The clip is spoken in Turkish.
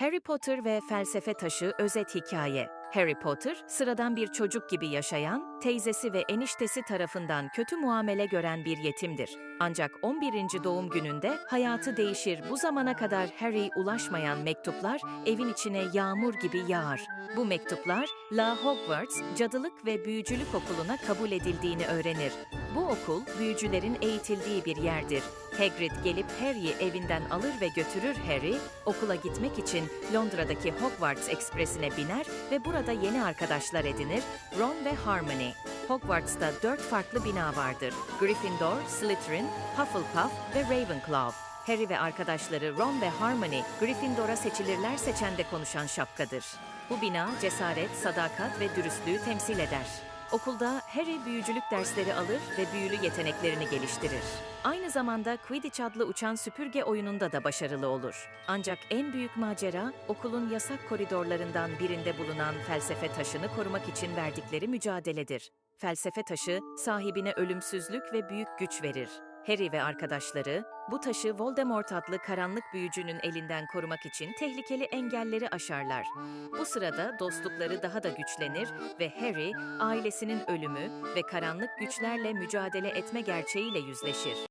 Harry Potter ve Felsefe Taşı özet hikaye. Harry Potter, sıradan bir çocuk gibi yaşayan, teyzesi ve eniştesi tarafından kötü muamele gören bir yetimdir. Ancak 11. doğum gününde hayatı değişir. Bu zamana kadar Harry'e ulaşmayan mektuplar evin içine yağmur gibi yağar. Bu mektuplar La Hogwarts Cadılık ve Büyücülük Okulu'na kabul edildiğini öğrenir. Bu okul büyücülerin eğitildiği bir yerdir. Hagrid gelip Harry'i evinden alır ve götürür Harry, okula gitmek için Londra'daki Hogwarts Ekspresi'ne biner ve burada yeni arkadaşlar edinir, Ron ve Hermione. Hogwarts'ta dört farklı bina vardır. Gryffindor, Slytherin, Hufflepuff ve Ravenclaw. Harry ve arkadaşları Ron ve Hermione, Gryffindor'a seçilirler seçende konuşan şapkadır. Bu bina cesaret, sadakat ve dürüstlüğü temsil eder. Okulda Harry büyücülük dersleri alır ve büyülü yeteneklerini geliştirir. Aynı zamanda Quidditch adlı uçan süpürge oyununda da başarılı olur. Ancak en büyük macera okulun yasak koridorlarından birinde bulunan felsefe taşını korumak için verdikleri mücadeledir. Felsefe taşı sahibine ölümsüzlük ve büyük güç verir. Harry ve arkadaşları bu taşı Voldemort adlı karanlık büyücünün elinden korumak için tehlikeli engelleri aşarlar. Bu sırada dostlukları daha da güçlenir ve Harry ailesinin ölümü ve karanlık güçlerle mücadele etme gerçeğiyle yüzleşir.